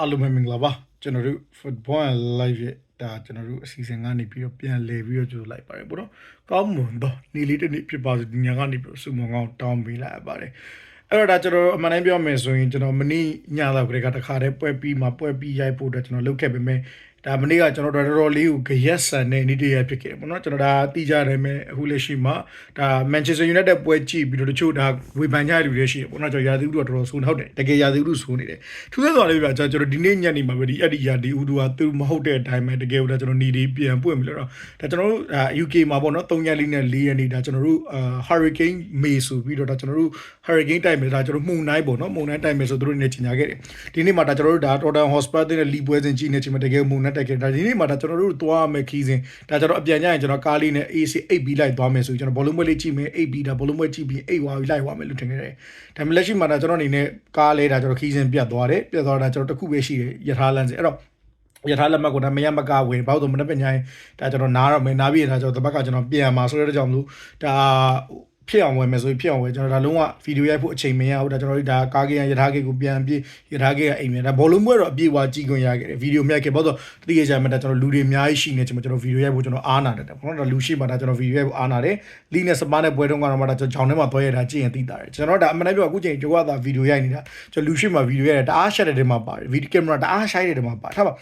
အားလုံးပဲမင်္ဂလာပါကျွန်တော်တို့ football and live ရဲ့ဒါကျွန်တော်တို့အစီအစဉ်ကနေပြီးတော့ပြန်လည်ပြီးတော့ကြိုလိုက်ပါတယ်ပေါ့နော်ကောင်းမွန်တော့နေလေးတစ်နေ့ဖြစ်ပါစေဒီညကနေပြီးတော့စုမကောင်းတောင်းပေးလိုက်ရပါတယ်အဲ့တော့ဒါကျွန်တော်အမှန်တမ်းပြောမယ်ဆိုရင်ကျွန်တော်မနေ့ညတော့ကလေးကတခါတည်းပွဲပြီးမှပွဲပြီးရိုက်ဖို့အတွက်ကျွန်တော်လုပ်ခဲ့ပေမဲ့ ဒါမနေ့ကကျွန်တော်တော်တော်လေးကိုဂရက်ဆန်နဲ့နေ့တည်းရဖြစ်ခဲ့တယ်ပေါ့နော်ကျွန်တော်ဒါတီးကြတယ်မဲ့အခုလက်ရှိမှာဒါ Manchester United ပွဲကြည့်ပြီးတော့တချို့ဒါဝေဖန်ကြလူတွေရှိတယ်ပေါ့နော်ကျွန်တော်ရာသီဥတုတော်တော်ဆိုးနေဟုတ်တယ်တကယ်ရာသီဥတုဆိုးနေတယ်ထူးဆန်းစွာလေးပြကျွန်တော်ဒီနေ့ညနေမှာပဲဒီအဲ့ဒီရာသီဥတုကသူမဟုတ်တဲ့အတိုင်းပဲတကယ်လို့ဒါကျွန်တော်နေဒီပြန်ပွင့်ပြီလို့တော့ဒါကျွန်တော်တို့ဒါ UK မှာပေါ့နော်3ရက်လေးနဲ့4ရက်နေ့ဒါကျွန်တော်တို့အာ Hurricane May ဆိုပြီးတော့ဒါကျွန်တော်တို့ Hurricane တိုက်မယ်ဒါကျွန်တော်မှုန်တိုင်းပေါ့နော်မှုန်တိုင်းတိုက်မယ်ဆိုသူတို့နေချင်ကြခဲ့တယ်ဒီနေ့မှာဒါကျွန်တော်တို့ဒါ Tottenham Hotspur တဲ့လီပွဲစဉ်ကြီးနေချင်မှာတကယ်မှုန်နဲ့တိုက်ခဲ့ဒါဒီနေ့မှာဒါကျွန်တော်တို့သွားမယ်ခီးစဉ်ဒါကျွန်တော်အပြန်ကြရင်ကျွန်တော်ကားလေးနဲ့ AC 8B လိုက်သွားမယ်ဆိုကျွန်တော်ဘောလုံးပွဲလေးကြည့်မယ် 8B ဒါဘောလုံးပွဲကြည့်ပြီး8ဝါပြီးလိုက်သွားမယ်လို့ထင်ခဲ့တယ်ဒါပေမဲ့လက်ရှိမှာဒါကျွန်တော်အနေနဲ့ကားလေးဒါကျွန်တော်ခီးစဉ်ပြတ်သွားတယ်ပြတ်သွားတာကျွန်တော်တစ်ခုပဲရှိတယ်ယထာလန်စဉ်အဲ့တော့ရထားလက်မှတ်ကိုဒါမရမကဝင်ဘာလို့ဆိုမနေ့ပညာရင်ဒါကျွန်တော်နားတော့မယ်နားပြီးဒါကျွန်တော်တပတ်ကကျွန်တော်ပြန်มาဆိုတဲ့ကြောင့်မလို့ဒါ ဖြစ်အောင်ဝင်မယ်ဆိုရင်ဖြစ်အောင်ဝင်ကျွန်တော်ဒါလုံးဝဗီဒီယိုရိုက်ဖို့အချိန်မရဘူးဒါကျွန်တော်တို့ဒါကားကေရထားကေကိုပြန်ပြေးရထားကေကအိမ်မြန်ဒါဘောလုံးပွဲတော့အပြည့်ဝကြည့်ခွင့်ရခဲ့တယ်ဗီဒီယိုမြတ်ခဲ့ဘာလို့တတိယကြမှာဒါကျွန်တော်လူတွေအများကြီးရှိနေကျွန်တော်ဗီဒီယိုရိုက်ဖို့ကျွန်တော်အားနာတယ်ပေါ့နော်ဒါလူရှိမှဒါကျွန်တော်ဗီဒီယိုရိုက်ဖို့အားနာတယ်လီနဲ့စပါးနဲ့ပွဲတုန်းကတော့မှဒါကျွန်တော်ဂျောင်းထဲမှာသွားရတာကြည့်ရင်သိတာတယ်ကျွန်တော်ဒါအမှန်တမ်းပြောအခုချိန်ကြောကသာဗီဒီယိုရိုက်နေတာကျွန်တော်လူရှိမှဗီဒီယိုရိုက်တာတအားရှက်တဲ့တဲမှာပါတယ်ဗီဒီယိုကင်မရာတအားရှိုက်တဲ့တဲမှာပါထားပါ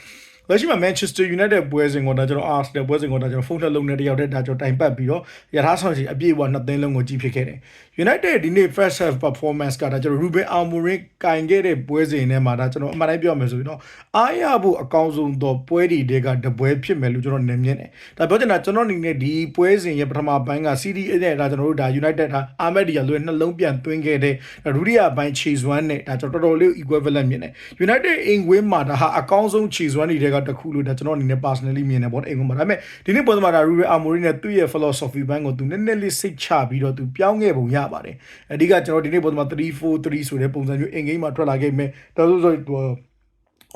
လက်ရှိမှာ Manchester United ပွဲစဉ်ကိုဒါကျွန်တော် Arsenal ပွဲစဉ်ကိုဒါကျွန်တော်ဖုန်းနှလုံးနဲ့တယောက်တည်းဒါကျွန်တော်တိုင်ပတ်ပြီးတော့ရထားဆောင်စီအပြည့်အဝနှစ်သိန်းလုံးကိုကြည့်ဖြစ်ခဲ့တယ် United ဒီနေ့ first half performance ကဒါကျွန်တော် Ruben Amorim ကင်ခဲ့တဲ့ပွဲစဉ်ထဲမှာဒါကျွန်တော်အမှန်တိုင်းပြောမယ်ဆိုရင်တော့အားရဖို့အကောင်းဆုံးသောပွဲတွေတဲကတပွဲဖြစ်မယ်လို့ကျွန်တော်နေမြင်တယ်ဒါပြောချင်တာကျွန်တော်အနေနဲ့ဒီပွဲစဉ်ရဲ့ပထမပိုင်းက CD နဲ့ဒါကျွန်တော်တို့ဒါ United ဒါ Ahmed Diallo ရဲ့နှလုံးပြန်သွင်းခဲ့တဲ့ဒုတိယပိုင်း Chase One နဲ့ဒါကျွန်တော်တော်တော်လေး equivalent မြင်တယ် United အင်ကွင်းမှာဒါဟာအကောင်းဆုံး Chase One တွေကတစ်ခုလို့ဒါကျွန်တော်အနေနဲ့ personally မြင်တယ်ပေါ့အင်ကွင်းမှာဒါပေမဲ့ဒီနေ့ပွဲမှာဒါ Ruben Amorim နဲ့သူ့ရဲ့ philosophy ဘန်းကိုသူနည်းနည်းလေးစိတ်ချပြီးတော့သူပြောင်းခဲ့ပုံရပါတယ်အဓိကကျွန်တော်ဒီနေ့ပုံမှာ343ဆိုတဲ့ပုံစံမျိုးအင်ဂိမ်းမှာထွက်လာခဲ့မယ်ဒါဆိုဆို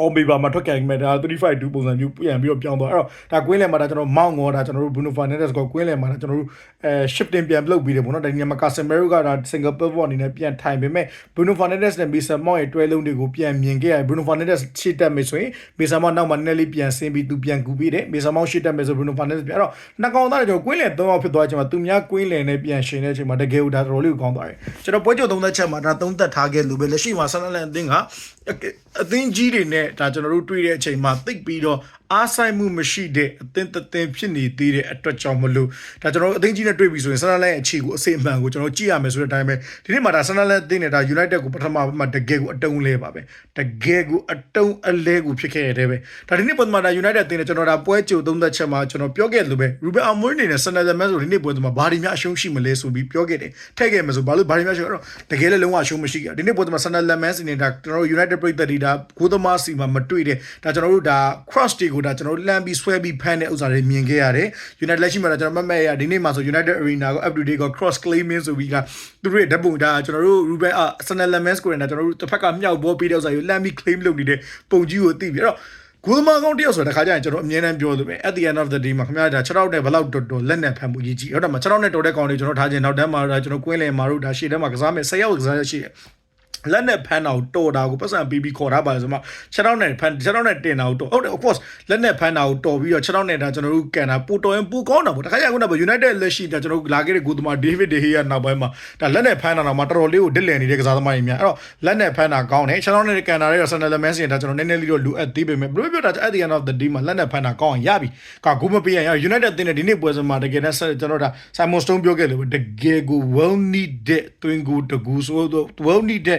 အော်မေဘာမှာထွက်ခဲ့မယ်ဒါ352ပုံစံမျိုးပြန်ပြီးတော့ပြောင်းသွားအဲ့တော့ဒါကွင်းလယ်မှာဒါကျွန်တော်မောင်းငေါ်ဒါကျွန်တော်တို့ Bruno Fernandes ကိုကွင်းလယ်မှာဒါကျွန်တော်တို့အဲ shifting ပြန်လုပ်ပြီးတယ်ပေါ့နော်ဒါညမှာ Casemiro ကဒါ single pivot အနေနဲ့ပြန်ထိုင်ပေမဲ့ Bruno Fernandes နဲ့ Mason Mount ရဲ့တွဲလုံးတွေကိုပြန်မြင်ခဲ့ရ Bruno Fernandes ရှေ့တက်မယ်ဆိုရင် Mason Mount နောက်မှာနည်းနည်းလေးပြန်ဆင်းပြီးသူပြန်ကူပြီးတယ် Mason Mount ရှေ့တက်မယ်ဆို Bruno Fernandes ပြန်အဲ့တော့နှစ်ကောင်သားကျွန်တော်ကွင်းလယ်၃အောင်ဖြစ်သွားချိန်မှာသူများကွင်းလယ်နဲ့ပြန်ရှင်တဲ့အချိန်မှာတကယ်ကိုဒါတော်တော်လေးကိုကောင်းသွားတယ်ကျွန်တော်ပွဲကြုံသုံးသက်ချက်မှာဒါသုံးသက်ထားခဲ့လို့ပဲလက်ရှိမှာဆန်နလန်အသင်းကအသင်းကြီးတွေနဲ့ဒါကျွန်တော်တို့တွေ့တဲ့အချိန်မှာသိပ်ပြီးတော့ အားဆိုင်မှုမရှိတဲ့အသင်းတသင်းဖြစ်နေသေးတဲ့အတွက်ကြောင့်မလို့ဒါကျွန်တော်တို့အသင်းကြီးနဲ့တွေ့ပြီဆိုရင်ဆန်နလန်ရဲ့အခြေကိုအစိအမှန်ကိုကျွန်တော်ကြည့်ရမယ်ဆိုတဲ့အတိုင်းပဲဒီနေ့မှာဒါဆန်နလန်အသင်းနဲ့ဒါ United ကိုပထမမှာတကယ်ကိုအတုံးလဲပါပဲတကယ်ကိုအတုံးအလဲကိုဖြစ်ခဲ့ရတဲ့ပဲဒါဒီနေ့ပုံမှာဒါ United အသင်းနဲ့ကျွန်တော်ဒါပွဲကြိုသုံးသက်ချက်မှာကျွန်တော်ပြောခဲ့လို့ပဲ Ruben Amorim နေနဲ့ဆန်နလန်မန်ဆိုဒီနေ့ပွဲမှာဘာဒီများအရှုံးရှိမလဲဆိုပြီးပြောခဲ့တယ်ထည့်ခဲ့မယ်ဆိုဘာလို့ဘာဒီများရှုံးအဲ့တော့တကယ်လည်းလုံးဝအရှုံးမရှိခဲ့ဒီနေ့ပွဲမှာဆန်နလန်မန်စီနေတာကျွန်တော်တို့ United ပြည်သက်ဒီဒါကိုသမားစီမှာမတွေ့တဲ့ဒါကျွန်တော်တို့ဒါ cross တွေကိုဒါကျွန်တော်တို့လမ်းပြီးဆွဲပြီးဖမ်းတဲ့ဥစ္စာတွေမြင်ခဲ့ရတယ် United လက်ရှိမှာကျွန်တော်မမက်ရဒီနေ့မှာဆို United Arena ကို up to date ကို cross claiming ဆိုပြီးကသူတို့ရဲ့ဓာတ်ပုံဒါကျွန်တော်တို့ Ruben Arsenal Lemens ကိုလည်းကျွန်တော်တို့တစ်ဖက်ကမြောက်ဘောပေးတဲ့ဥစ္စာကိုလမ်းပြီး claim လုပ်နေတဲ့ပုံကြီးကိုသိပြီးအဲ့တော့ကိုသမားကောင်းတယောက်ဆိုတဲ့ခါကျရင်ကျွန်တော်အမြဲတမ်းပြောလို့ပဲ at the end of the day မှာခင်ဗျားဒါ6တောက်နဲ့ဘယ်လောက်တော်တော်လက်နဲ့ဖမ်းမှုကြီးကြီးဟုတ်တယ်မ6တောက်နဲ့တော်တဲ့ကောင်တွေကျွန်တော်ထားခြင်းနောက်တန်းမှာဒါကျွန်တော်ကွင်းလယ်မှာတို့ဒါရှေ့တန်းမှာကစားမယ်10ယောက်ကစားရရှိတယ် လက်နဲ့ဖမ်းတာကိုတော်တာကိုပတ်စံပြီးပြီးခေါ်ထားပါလေဆိုမှ6တောက်နဲ့ဖမ်း6တောက်နဲ့တင်တာကိုတော်ဟုတ်တယ် of course လက်နဲ့ဖမ်းတာကိုတော်ပြီးတော့6တောက်နဲ့ဒါကျွန်တော်တို့ကန်တာပူတော်ရင်ပူကောင်းတာပေါ့တခါကျခုနက United လက်ရှိဒါကျွန်တော်တို့လာခဲ့တဲ့ဂိုသမား David De Gea နောက်ပိုင်းမှာဒါလက်နဲ့ဖမ်းတာတော့မှတော်တော်လေးကိုဒစ်လည်နေတဲ့ကစားသမားတွေများအဲ့တော့လက်နဲ့ဖမ်းတာကောင်းတယ်6တောက်နဲ့ကန်တာရဲ့ Arsenal Messi ဒါကျွန်တော်နည်းနည်းလေးတော့လိုအပ်သေးပေမဲ့ဘယ်လိုပြောတာ at the end of the day မှာလက်နဲ့ဖမ်းတာကောင်းအောင်ရပြီကဂိုးမပေးရရ United တင်တဲ့ဒီနေ့ပွဲစဉ်မှာတကယ်နဲ့ကျွန်တော်ဒါ Simon Stone ပြောခဲ့လို့တကယ်ကို well needed တွင်ကိုတကူဆိုတော့ well needed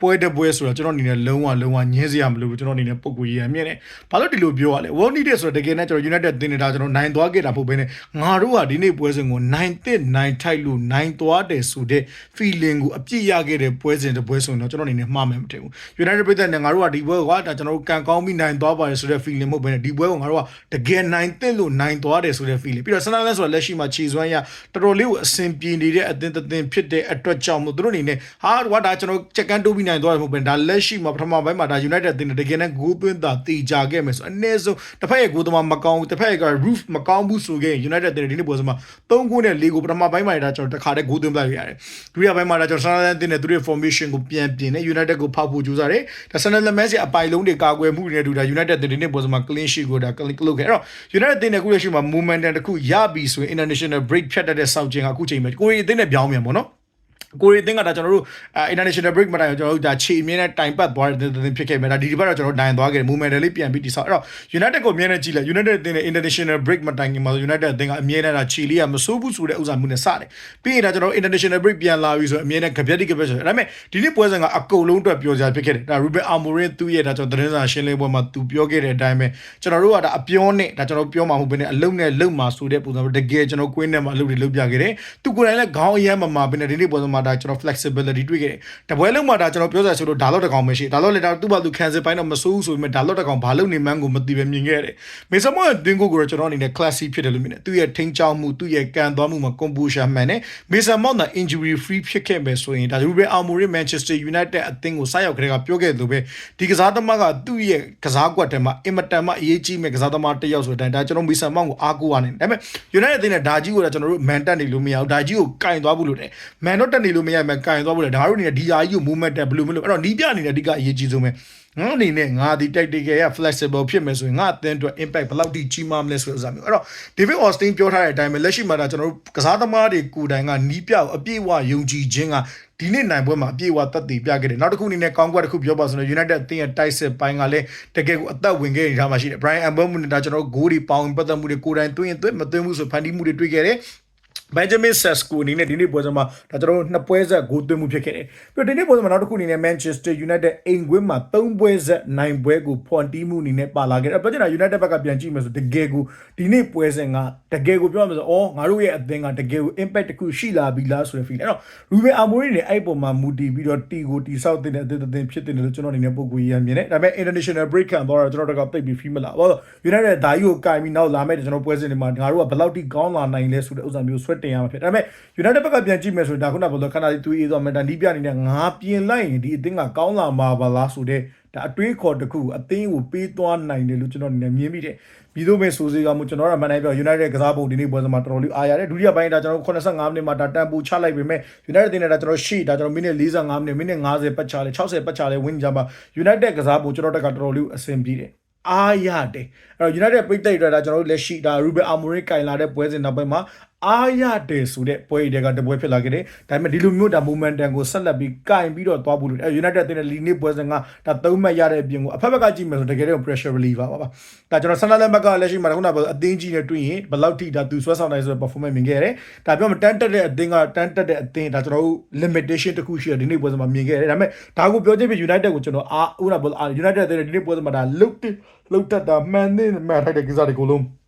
ပွဲတပွဲဆိုတော့ကျွန်တော်အနေနဲ့လုံးဝလုံးဝညင်းစရာမလိုဘူးကျွန်တော်အနေနဲ့ပုံကိုရရမြင်တယ်ဘာလို့ဒီလိုပြောရလဲ well needed ဆိုတော့တကယ်နဲ့ကျွန်တော် United တင်နေတာကျွန်တော်နိုင်သွားခဲ့တာပို့ပဲနဲ့ငါတို့ကဒီနေ့ပွဲစဉ်ကိုနိုင်တဲ့နိုင်ထိုက်လို့နိုင်သွားတယ်ဆိုတဲ့ feeling ကိုအပြည့်ရခဲ့တဲ့ပွဲစဉ်တစ်ပွဲဆိုတော့ကျွန်တော်အနေနဲ့မှားမယ်မထင်ဘူး United ပြည်သက်နဲ့ငါတို့ကဒီပွဲကဒါကျွန်တော်တို့ကန်ကောင်းပြီးနိုင်သွားပါတယ်ဆိုတဲ့ feeling မဟုတ်ဘဲနဲ့ဒီပွဲကိုငါတို့ကတကယ်နိုင်တဲ့လို့နိုင်သွားတယ်ဆိုတဲ့ feeling ပြီးတော့ဆန္ဒလဲဆိုတော့လက်ရှိမှာခြေစွမ်းရတော်တော်လေးကိုအဆင်ပြေနေတဲ့အသင်းသင်းဖြစ်တဲ့အတွက်ကြောင့်မို့သူတို့အနေနဲ့ဟာကွာဒါကျွန်တော်ချက်ကန်းတိုးပြီးနိုင်င်သွားတယ်မဟုတ်ဘဲဒါလက်ရှိမှာပထမပိုင်းမှာဒါ United အသင်းတကယ်နဲ့ဂိုးသွင်းတာတေချာခဲ့မယ်ဆိုအနည်းဆုံးတစ်ဖက်ရဲ့ဂိုးသမားမကောင်းဘူးတစ်ဖက်ရဲ့က roof မကောင်းဘူးဆိုခဲ့ရင် United အသင်းဒီနေ့ပွဲစမှာ3ဂိုးနဲ့4ဂိုးပထမပိုင်းမှာဒါကျွန်တော်တစ်ခါတည်းဂိုးသွင်းပလိုက်ရတယ်ဒုတိယပိုင်းမှာဒါကျွန်တော် Sunderland အသင်းနဲ့သူတို့ရဲ့ formation ကိုပြန်ပြင်နေ United ကိုဖောက်ဖို့ကြိုးစားတယ်ဒါ Sunderland Messi အပိုင်လုံးတွေကာကွယ်မှုတွေနဲ့တူဒါ United အသင်းဒီနေ့ပွဲစမှာ clean sheet ကိုဒါ clean လုပ်ခဲ့အဲ့တော့ United အသင်းနဲ့အခုလက်ရှိမှာ momentum တစ်ခုရပြီဆိုရင် international break ဖြတ်တတ်တဲ့စောင့်ခြင်းကအခုချိန်မှာကိုရီအသင်းနဲ့ပြောင်းမြန်ပေါ့နော် ကိုရီအသင်းကဒါကျွန်တော်တို့ international break မှာတိုင်ကျွန်တော်တို့ဒါခြေအမြင့်နဲ့တိုင်ပတ်သွားတဲ့တင်ဖြစ်ခဲ့မယ်ဒါဒီဒီဘက်တော့ကျွန်တော်တို့တိုင်သွားခဲ့တယ် movement လေးပြန်ပြီးတိဆောက်အဲ့တော့ United ကိုအမြဲတမ်းကြည့်လိုက် United အသင်းနဲ့ international break မှာတိုင်ခင်မှာ United အသင်းကအမြဲတမ်းဒါခြေလေးကမစိုးဘူးဆိုတဲ့ဥစ္စာမျိုးနဲ့စတယ်ပြီးရင်ဒါကျွန်တော် international break ပြန်လာပြီဆိုအမြဲတမ်းကြပြက်တိကြပြက်ဆိုဒါပေမဲ့ဒီနေ့ပွဲစဉ်ကအကုန်လုံးအတွက်ပြောကြဖြစ်ခဲ့တယ်ဒါ Ruben Amorim သူ့ရဲ့ဒါကျွန်တော်သတင်းစာရှင်းလင်းပွဲမှာသူပြောခဲ့တဲ့အတိုင်းပဲကျွန်တော်တို့ကဒါအပြောနဲ့ဒါကျွန်တော်ပြောမှာမဟုတ်ဘဲနဲ့အလုံးနဲ့လုံမှာဆိုတဲ့ပုံစံတကယ်ကျွန်တော်ကွင်းထဲမှာအလုပ်တွေလုပ်ပြခဲ့တယ်သူကိုယ်တိုင်လည်းခေါင်းအရမ်းမမာဘဲနဲ့ဒီနေ့ပွဲစဉ်မှာဒါကျွန်တော် flexibility တွေ့ခဲ့တယ်တပွဲလုံးမှာဒါကျွန်တော်ပြောစားဆိုလို့ဒါတော့တကောင်မရှိဒါတော့လေဒါသူ့ဘာသူ cancel ပိုင်းတော့မစိုးဘူးဆိုပေမဲ့ဒါတော့တကောင်ဘာလုပ်နေမှန်းကိုမသိပဲမြင်ခဲ့ရတယ်မေဆမောတင်ကိုကိုတော့ကျွန်တော်အနေနဲ့ classy ဖြစ်တယ်လို့မြင်တယ်သူ့ရဲ့ထိန်းချောင်းမှုသူ့ရဲ့ကန်သွားမှုမှာ composure မှန်တယ်မေဆမောက injury free ဖြစ်ခဲ့မယ်ဆိုရင်ဒါ Ruben Amorim Manchester United အသင်းကိုဆိုက်ရောက်ကြတဲ့ကပြောခဲ့သူပဲဒီကစားသမားကသူ့ရဲ့ကစားကွက်ထဲမှာအင်မတန်မှအရေးကြီးမဲ့ကစားသမားတစ်ယောက်ဆိုတဲ့အတိုင်းဒါကျွန်တော်မေဆမောကိုအားကိုးရနေတယ်ဒါပေမဲ့ United အသင်းနဲ့ဒါကြီးကိုတော့ကျွန်တော်တို့ man တက်နေလို့မရဘူးဒါကြီးကိုကင်သွားဖို့လို့တယ် man တော့တက်နေလို့မရမယ်ကင်သွားဖို့လေဒါတို့အနေနဲ့ဒီအားကြီးကို movement တက်ဘယ်လိုမလို့အဲ့တော့နီးပြအနေနဲ့အဓိကအရေးကြီးဆုံးပဲငါအနေနဲ့ငါဒီ tactical ရ flexible ဖြစ်မယ်ဆိုရင်ငါအသင်းအတွက် impact ဘယ်လောက်ထိကြီးမားမလဲဆိုတဲ့ဥစ္စာမျိုးအဲ့တော့ David Austin ပြောထားတဲ့အတိုင်းပဲလက်ရှိမှာဒါကျွန်တော်တို့ကစားသမားတွေကိုယ်တိုင်ကနီးပြအပြည့်အဝယုံကြည်ခြင်းကဒီနေ့နိုင်ပွဲမှာအပြည့်အဝသက်သေပြခဲ့တယ်နောက်တစ်ခုအနေနဲ့ကောင်းကွက်တစ်ခုပြောပါဆိုတော့ United အသင်းရဲ့တိုက်စစ်ပိုင်းကလည်းတကယ်ကိုအသက်ဝင်ခဲ့နေတာမှရှိတယ် Brian Mbeumo နဲ့ဒါကျွန်တော်တို့ဂိုးတွေပေါင်ပတ်သက်မှုတွေကိုယ်တိုင်သွင်းရင်သွင်းမသွင်းဘူးဆိုဖန်တီးမှုတွေတွေ့ခဲ့တယ် Benjamin Sesko အနေနဲ့ဒီနေ့ပွဲစဉ်မှာဒါကျွန်တော်တို့နှစ်ပွဲဆက်ဂိုးသွင်းမှုဖြစ်ခဲ့တယ်။ပြီးတော့ဒီနေ့ပွဲစဉ်မှာနောက်တစ်ခုအနေနဲ့ Manchester United အိမ်ကွင်းမှာ၃ပွဲဆက်နိုင်ပွဲကိုဖွင့်တီးမှုအနေနဲ့ပါလာခဲ့တယ်။ပြောချင်တာ United ဘက်ကပြန်ကြည့်မယ်ဆိုတကယ်ကိုဒီနေ့ပွဲစဉ်ကတကယ်ကိုပြောရမယ်ဆိုအော်ငါတို့ရဲ့အသင်းကတကယ်ကို impact တစ်ခုရှိလာပြီလားဆိုတဲ့ feel အဲ့တော့ Ruben Amorim နဲ့အဲ့ပုံမှာမူတည်ပြီးတော့တီကိုတီဆောက်တဲ့အသင်းအသင်းဖြစ်တယ်လို့ကျွန်တော်အနေနဲ့ပုံကိုရမြင်တယ်။ဒါပေမဲ့ international break ခံသွားတော့ကျွန်တော်တို့ကတိတ်ပြီး feel မလာဘူး။ United ဒါကြီးကိုကင်ပြီးနောက်လာမဲ့ကျွန်တော်ပွဲစဉ်တွေမှာငါတို့ကဘယ်လောက်ထိကောင်းလာနိုင်လဲဆိုတဲ့ဥစ္စာမျိုးဆွတ်တင်ရမှာဖြစ်။ဒါပေမဲ့ United ဘက်ကပြန်ကြည့်မယ်ဆိုရင်ဒါခုနကပြောလို့ခဏလေးတွေးအေးသွားမယ်ဒါနီးပြအနေနဲ့ငါပြင်လိုက်ရင်ဒီအသင်းကကောင်းလာမှာပါလားဆိုတဲ့ဒါအတွေးခေါ်တစ်ခုအသင်းကိုပေးသွားနိုင်တယ်လို့ကျွန်တော်အနေနဲ့မြင်မိတယ်ပြီးတော့ပဲဆိုစေကမှုကျွန်တော်ကမန်နိုင်ပြော United ကစားပုံဒီနေ့ပွဲစမှာတော်တော်လေးအားရတယ်ဒုတိယပိုင်းဒါကျွန်တော်85မိနစ်မှာဒါတန်ပူချလိုက်ပေမဲ့ United တင်နေတာကျွန်တော်ရှေ့ဒါကျွန်တော်မိနစ်45မိနစ်မိနစ်50ပတ်ချလဲ60ပတ်ချလဲဝင်းကြမှာ United ကစားပုံကျွန်တော်တက်ကတော်တော်လေးအဆင်ပြေတယ်အားရတယ်အဲ့တော့ United ပိတ်တိုက်ရတာကျွန်တော်တို့လက်ရှိဒါ Ruben Amorim ကင်လာတဲ့ပွဲစဉ်နောက်ပိုင်းမှာ အားရတယ်ဆိုတဲ့ပွဲတွေကတပွဲဖြစ်လာခဲ့တယ်ဒါပေမဲ့ဒီလိုမျိုးဒါ momentum ကိုဆက်လက်ပြီးကင်ပြီးတော့သွားဖို့လို့အဲ United အသင်းနဲ့လီနစ်ပွဲစဉ်ကဒါသုံးမှတ်ရတဲ့အပြင်ကိုအဖက်ဘက်ကကြည့်မယ်ဆိုတကယ်တော့ pressure reliever ပါပါဒါကျွန်တော် Sunderland ဘက်ကလက်ရှိမှာခုနကအသင်းကြီးနဲ့တွေ့ရင်ဘယ်လောက်ထိဒါသူဆွဲဆောင်နိုင်ဆိုတဲ့ performance မြင်ခဲ့ရတယ်ဒါပြောမှတန်းတက်တဲ့အသင်းကတန်းတက်တဲ့အသင်းဒါကျွန်တော်တို့ limitation တစ်ခုရှိတယ်ဒီနေ့ပွဲစဉ်မှာမြင်ခဲ့ရတယ်ဒါပေမဲ့ဒါကိုပြောချင်ပြ United ကိုကျွန်တော်အားဦးနာ United အသင်းဒီနေ့ပွဲစဉ်မှာဒါလုတ်လုတ်တက်တာမှန်နေမှန်ထိုက်တဲ့ကိစ္စတွေကိုလုံး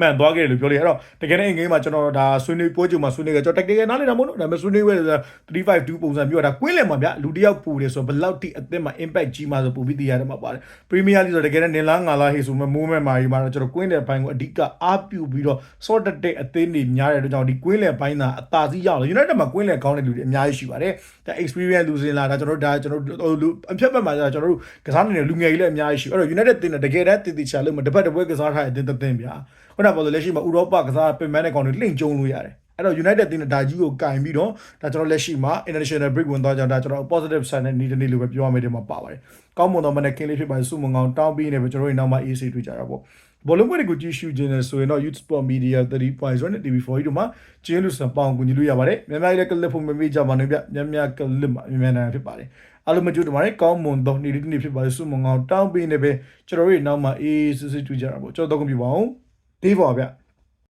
မှန်သွားခဲ့တယ်လို့ပြောလို့ရတော့တကယ်နဲ့အင်္ဂိမ်းမှာကျွန်တော်ဒါဆွေးနွေးပွဲကြုံမှာဆွေးနွေးကြကျွန်တော် tactical နားလည်တာမဟုတ်တော့ဒါပေမဲ့ဆွေးနွေးပွဲဆိုတာ352ပုံစံမျိုးဒါကွင်းလည်မှာဗျလူတယောက်ပူတယ်ဆိုတော့ဘယ်လောက်ထိအသင်းမှာ impact ကြီးမှာဆိုပူပြီးသိရတယ်မှာပါတယ် Premier League ဆိုတော့တကယ်နဲ့နင်လားငါလားဟေးဆိုမဲ့ moment မှာဒီမှာတော့ကျွန်တော်ကွင်းလည်ပိုင်းကိုအဓိကအားပြုပြီးတော့ sort တဲ့အသင်းတွေများတဲ့အတွက်ကြောင့်ဒီကွင်းလည်ပိုင်းသာအသာစီးရအောင် United မှာကွင်းလည်ကောင်းတဲ့လူတွေအများကြီးရှိပါတယ်ဒါ experience လူစင်လာဒါကျွန်တော်တို့ဒါကျွန်တော်တို့လူအဖြတ်ဘက်မှာကျွန်တော်တို့ကစားနေတဲ့လူငယ်ကြီးလည်းအများကြီးရှိအဲ့တော့ United တင်တယ်တကယ်တမ်းတည်တည်ချာလို့မတစ်ပတ်တစ်ပွဲကစားထားတဲ့အသင်းတစ်သင်းဗျာခုနကပြောလို့လက်ရှိမှာဥရောပကစားပင်မတဲ့ကောင်တွေလှိမ့်ကျုံလို့ရတယ်အဲ့တော့ United တင်းဒါကြီးကိုကင်ပြီးတော့ဒါကျွန်တော်လက်ရှိမှာ international break ဝင်သွားကြတာကျွန်တော် positive side နဲ့နေ့တစ်နေ့လိုပဲပြောရမယ်ဒီမှာပါပါတယ်။ကောင်းမွန်သောမနဲ့ကင်းလေးဖြစ်ပါစုမငောင်းတောင်းပြီးနေပဲကျွန်တော်တို့နောက်မှ AC တွေ့ကြတာပေါ့။ဘောလုံးပွဲတွေကိုကြည့်ရှုခြင်းနဲ့ဆိုရင်တော့ Youth Sport Media 3.0နဲ့ TV4 တို့မှာကျင်းလို့စပေါင်းကူညီလို့ရပါတယ်။မြန်မာပြည်လည်းကလစ်ဖို့မမေ့ကြပါနဲ့ဗျ။မြန်မာကလစ်မှာမြန်မာနိုင်ငံဖြစ်ပါတယ်။အားလုံးမကြိုးတမားကောင်းမွန်သောနေ့တစ်နေ့ဖြစ်ပါစုမငောင်းတောင်းပြီးနေပဲကျွန်တော်တို့နောက်မှ AC တွေ့ကြတာပေါ့။ကျွန်တော်တော့ကွန်ပျူတာအောင်။ ဒီပါဗျ။